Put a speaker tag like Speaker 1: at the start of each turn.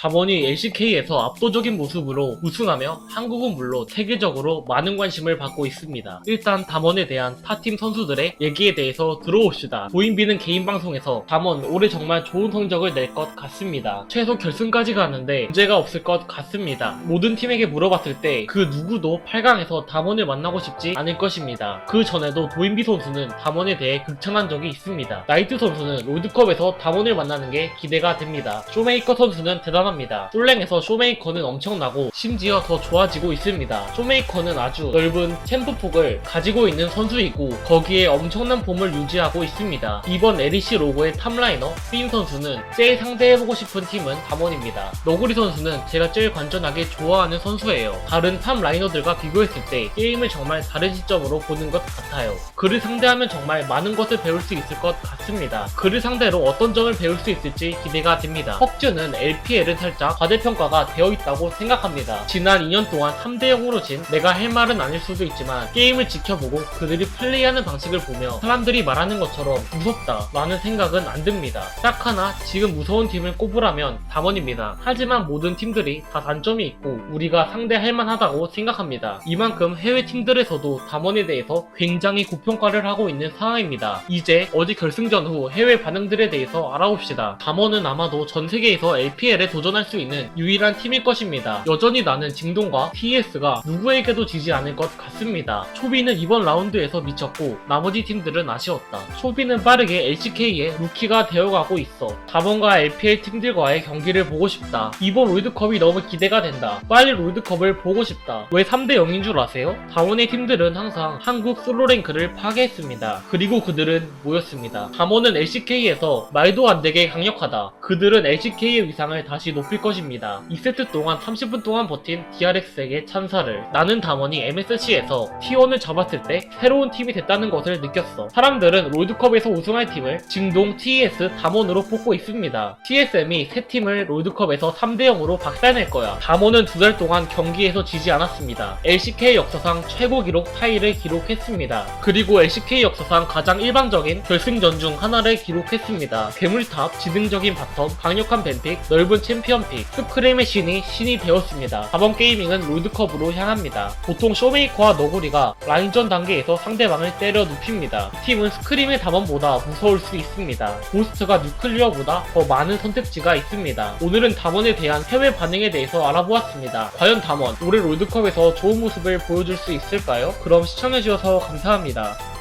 Speaker 1: 담원이 LCK에서 압도적인 모습으로 우승하며 한국은 물론 세계적으로 많은 관심을 받고 있습니다. 일단 담원에 대한 타팀 선수들의 얘기에 대해서 들어봅시다. 보인비는 개인 방송에서 담원 올해 정말 좋은 성적을 낼 것 같습니다. 최소 결승까지 가는데 문제가 없을 것 같습니다. 모든 팀에게 물어봤을 때 그 누구도 8강에서 담원을 만나고 싶지 않을 것입니다. 그 전에도 보인비 선수는 담원에 대해 극찬한 적이 있습니다. 나이트 선수는 롤드컵에서 담원을 만나는 게 기대가 됩니다. 쇼메이커 선수는 대단 합니다. 솔랭에서 쇼메이커는 엄청나고 심지어 더 좋아지고 있습니다. 쇼메이커는 아주 넓은 챔프 폭을 가지고 있는 선수이고 거기에 엄청난 폼을 유지하고 있습니다. 이번 LEC 로고의 탑라이너 핀 선수는 제일 상대해보고 싶은 팀은 담원입니다. 너구리 선수는 제가 제일 관전하게 좋아하는 선수예요. 다른 탑 라이너들과 비교했을 때 게임을 정말 다른 시점으로 보는 것 같아요. 그를 상대하면 정말 많은 것을 배울 수 있을 것 같습니다. 그를 상대로 어떤 점을 배울 수 있을지 기대가 됩니다. 헉즈는 LPL은 살짝 과대평가가 되어 있다고 생각합니다. 지난 2년 동안 3대 0으로 진 내가 할 말은 아닐 수도 있지만 게임을 지켜보고 그들이 플레이하는 방식을 보며 사람들이 말하는 것처럼 무섭다 라는 생각은 안 듭니다. 딱 하나 지금 무서운 팀을 꼽으라면 담원입니다. 하지만 모든 팀들이 다 단점이 있고 우리가 상대할 만하다고 생각합니다. 이만큼 해외 팀들에서도 담원에 대해서 굉장히 고평가를 하고 있는 상황입니다. 이제 어제 결승전 후 해외 반응들에 대해서 알아봅시다. 담원은 아마도 전 세계에서 LPL에 도전 할 수 있는 유일한 팀일 것입니다. 여전히 나는 징동과 TS가 누구에게도 지지 않을 것 같습니다. 초비는 이번 라운드에서 미쳤고 나머지 팀들은 아쉬웠다. 초비는 빠르게 LCK의 루키가 되어가고 있어. 담원과 LPL 팀들과의 경기를 보고 싶다. 이번 롤드컵이 너무 기대가 된다. 빨리 롤드컵을 보고 싶다. 왜 3대 0인 줄 아세요? 담원의 팀들은 항상 한국 솔로 랭크를 파괴했습니다. 그리고 그들은 모였습니다. 담원은 LCK에서 말도 안 되게 강력하다. 그들은 LCK의 위상을 다시 높일 것입니다. 2세트 동안 30분 동안 버틴 DRX에게 찬사를. 나는 담원이 MSC에서 T1을 잡았을 때 새로운 팀이 됐다는 것을 느꼈어. 사람들은 롤드컵에서 우승할 팀을 징동 TS 담원으로 뽑고 있습니다. TSM이 세 팀을 롤드컵에서 3대0으로 박살낼 거야. 담원은 두 달 동안 경기에서 지지 않았습니다. LCK 역사상 최고 기록 타이를 기록했습니다. 그리고 LCK 역사상 가장 일방적인 결승전 중 하나를 기록했습니다. 괴물탑, 지능적인 바텀, 강력한 벤픽, 넓은 챔피언 픽, 스크림의 신이 신이 되었습니다. 4번 게이밍은 롤드컵으로 향합니다. 보통 쇼메이커와 너구리가 라인전 단계에서 상대방을 때려 눕힙니다. 이 팀은 스크림의 담원보다 무서울 수 있습니다. 고스트가 뉴클리어보다 더 많은 선택지가 있습니다. 오늘은 담원에 대한 해외 반응에 대해서 알아보았습니다. 과연 담원, 올해 롤드컵에서 좋은 모습을 보여줄 수 있을까요? 그럼 시청해주셔서 감사합니다.